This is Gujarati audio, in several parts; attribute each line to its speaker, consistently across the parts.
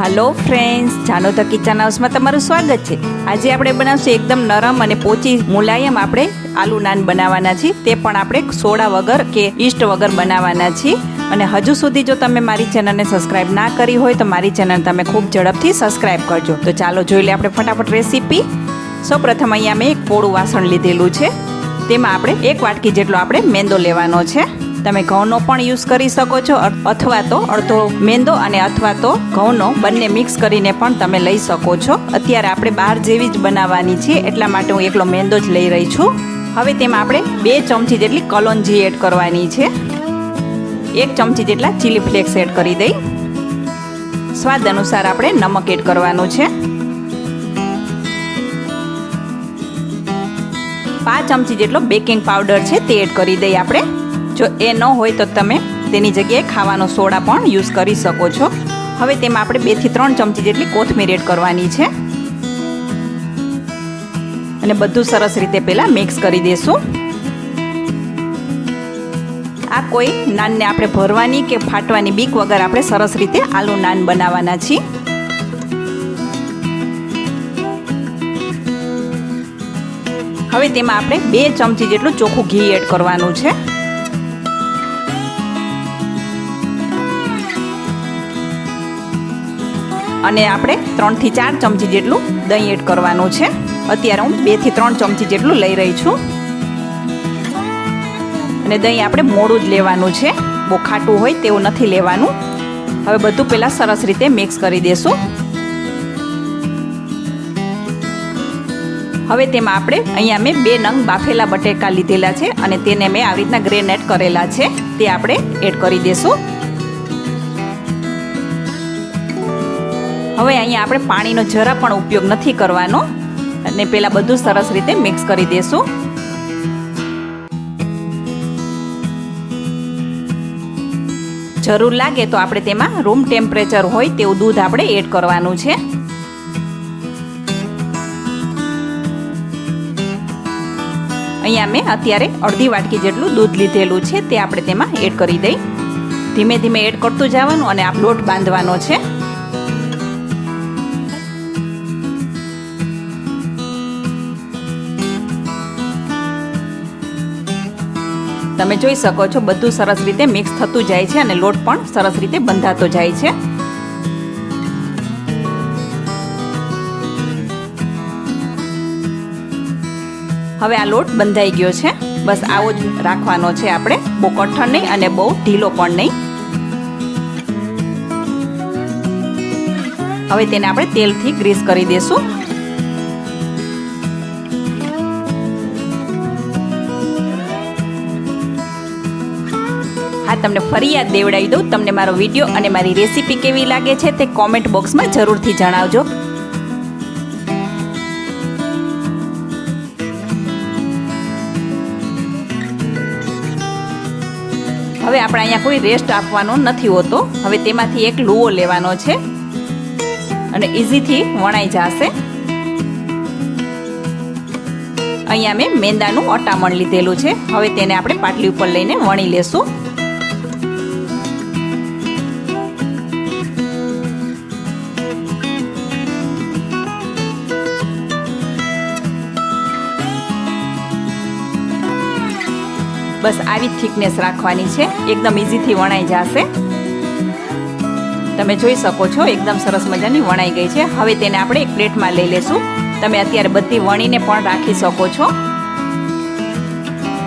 Speaker 1: હાલો ફ્રેન્ડ્સ જાનો ધ કિચન હાઉસમાં તમારું સ્વાગત છે. આજે આપણે બનાવશું એકદમ નરમ અને પોચી મુલાયમ આપણે આલુ નાન બનાવવાના છીએ. તે પણ આપણે સોડા વગર કે ઈસ્ટ વગર બનાવવાના છીએ. અને હજુ સુધી જો તમે મારી ચેનલને સબસ્ક્રાઇબ ના કરી હોય તો મારી ચેનલ તમે ખૂબ ઝડપથી સબસ્ક્રાઇબ કરજો. તો ચાલો જોઈ લે આપણે ફટાફટ રેસીપી. સૌપ્રથમ અહીંયા મેં એક પોળું વાસણ લીધેલું છે. તેમાં આપણે એક વાટકી જેટલો આપણે મેંદો લેવાનો છે. તમે ઘઉંનો પણ યુઝ કરી શકો છો અથવા તો અડધો મેંદો અને અથવા તો ઘઉંનો બંને મિક્સ કરીને પણ તમે લઈ શકો છો. અત્યારે આપણે બહાર જેવી જ બનાવવાની છે એટલા માટે હું એકલો મેંદો જ લઈ રહી છું. હવે તેમાં આપણે બે ચમચી જેટલી કલોંજી એડ કરવાની છે. એક ચમચી જેટલા ચીલી ફ્લેક્સ એડ કરી દઈ. સ્વાદ અનુસાર આપણે નમક એડ કરવાનું છે. પાંચ ચમચી જેટલો બેકિંગ પાવડર છે, તે એડ કરી દઈએ આપણે. જો એ ન હોય તો તમે તેની જગ્યાએ ખાવાનો સોડા પણ યુઝ કરી શકો છો. હવે તેમાં આપણે બેથી ત્રણ ચમચી જેટલી કોથમીર એડ કરવાની છે. અને બધું સરસ રીતે પહેલાં મિક્સ કરી દેશું. આ કોઈ નાનને આપણે ભરવાની કે ફાટવાની બીક વગર આપણે સરસ રીતે આલુ નાન બનાવવાના છીએ. હવે તેમાં આપણે બે ચમચી જેટલું ચોખ્ખું ઘી એડ કરવાનું છે. અને આપણે ત્રણથી ચાર ચમચી જેટલું દહીં એડ કરવાનું છે. અત્યારે હું બેથી ત્રણ ચમચી જેટલું લઈ રહી છું. અને દહીં આપણે મોડું જ લેવાનું છે. બહુ ખાટું હોય તેવું નથી લેવાનું. હવે બધું પહેલાં સરસ રીતે મિક્સ કરી દેશું. હવે તેમાં આપણે અહીંયા મેં બે નંગ બાફેલા બટેકા લીધેલા છે અને તેને મેં આવી રીતના ગ્રેનેટ કરેલા છે. તે આપણે એડ કરી દેશું. હવે અહીંયા આપણે પાણીનો જરા પણ ઉપયોગ નથી કરવાનો. અને પહેલાં બધું સરસ રીતે મિક્સ કરી દેશું. જરૂર લાગે તો આપણે તેમાં રૂમ ટેમ્પરેચર હોય તેવું દૂધ આપણે એડ કરવાનું છે. અહીંયા મેં અત્યારે અડધી વાટકી જેટલું દૂધ લીધેલું છે, તે આપણે તેમાં એડ કરી દઈ. ધીમે ધીમે એડ કરતું જવાનું અને આ લોટ બાંધવાનો છે. તમે જોઈ શકો છો, બધું સરસ રીતે મિક્સ થતું જાય છે અને લોટ પણ સરસ રીતે બંધાતો જાય છે. હવે આ લોટ બંધાઈ ગયો છે. બસ આવો જ રાખવાનો છે આપણે. બહુ કઠણ નહીં અને બહુ ઢીલો પણ નહીં. હવે તેને આપણે તેલથી ગ્રીસ કરી દેશું. તમને ફરી યાદ દેવડાવી દઉં. તમને મારો વીડિયો અને મારી રેસીપી કેવી લાગે છે તે કોમેન્ટ બોક્સમાં જરૂરથી જણાવજો. હવે આપણે અહીંયા કોઈ રેસ્ટ આપવાનો નથી હોતો. હવે તેમાંથી એક લુઓ લેવાનો છે. અને ઇઝીથી વણાઈ જશે. અહીંયા મેં મેંદાનું અટામણ લીધેલું છે. હવે તેને આપણે પાટલી ઉપર લઈને વણી લેશું. બસ આવી થિકનેસ રાખવાની છે. એકદમ ઇઝીથી વણાઈ જશે. તમે જોઈ શકો છો, એકદમ સરસ મજાની વણાઈ ગઈ છે. હવે તેને આપણે એક પ્લેટમાં લઈ લેશું. તમે અત્યારે બધી વણીને પણ રાખી શકો છો.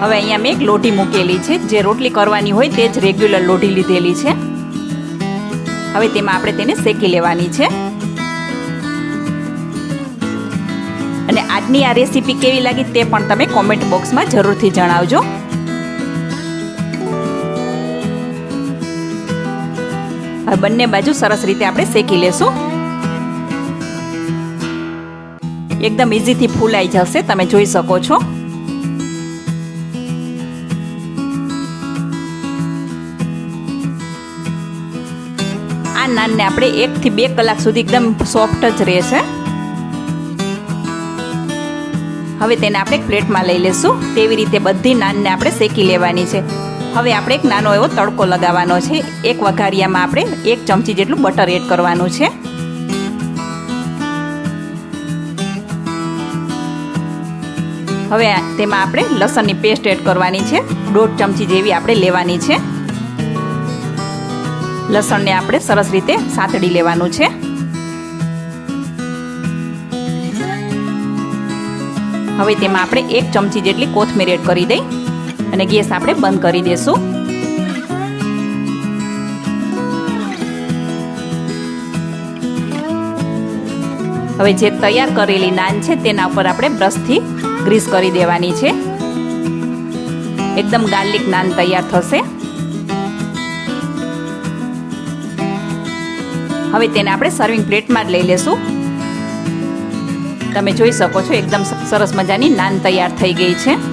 Speaker 1: હવે અહીંયા મેં એક લોટી મૂકેલી છે. જે રોટલી કરવાની હોય તે જ રેગ્યુલર લોટી લીધેલી છે. હવે તેમાં આપણે તેને શેકી લેવાની છે. અને આજની આ રેસીપી કેવી લાગી તે પણ તમે કોમેન્ટ બોક્સમાં જરૂરથી જણાવજો. બંને બાજુ સરસ રીતે આપણે શેકી લેશું. એકદમ ઇઝીથી ફૂલાઈ જશે, તમે જોઈ શકો છો. આ નાનને આપણે એકથી બે કલાક સુધી એકદમ સોફ્ટ જ રહેશે. હવે તેને આપણે પ્લેટમાં લઈ લેશું. તેવી રીતે બધી નાનને આપણે શેકી લેવાની છે. હવે આપણે એક નાનો એવો તડકો લગાવવાનો છે. એક વઘારિયામાં આપણે એક ચમચી જેટલું બટર એડ કરવાનું છે. હવે તેમાં આપણે લસણની પેસ્ટ એડ કરવાની છે. દોઢ ચમચી જેવી આપણે લેવાની છે. લસણને આપણે સરસ રીતે સાતડી લેવાનું છે. હવે તેમાં આપણે એક ચમચી જેટલી કોથમીર એડ કરી દઈ. અને ગેસ આપણે બંધ કરી દઈશું હવે જે તૈયાર કરેલી નાન છે તેના ઉપર આપણે બ્રશથી ગ્રીસ કરી દેવાની છે. એકદમ ગાર્લિક નાન તૈયાર થશે. હવે તેને આપણે સર્વિંગ પ્લેટમાં જ લઈ લેશું. તમે જોઈ શકો છો, એકદમ સરસ મજાની નાન તૈયાર થઈ ગઈ છે.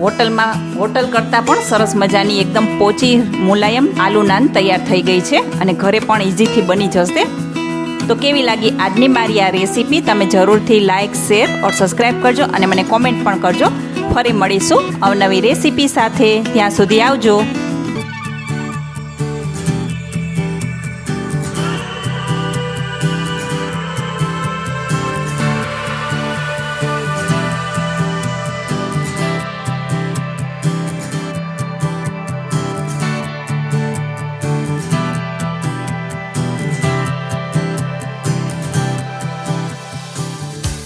Speaker 1: હોટલમાં હોટલ કરતાં પણ સરસ મજાની એકદમ પોચી મુલાયમ આલુ નાન તૈયાર થઈ ગઈ છે અને ઘરે પણ ઇઝીથી બની જશે. તો કેવી લાગી આજની મારી આ રેસીપી? તમે જરૂરથી લાઇક શેર ઓર સબસ્ક્રાઈબ કરજો અને મને કોમેન્ટ પણ કરજો. ફરી મળીશું અવનવી રેસીપી સાથે. ત્યાં સુધી આવજો.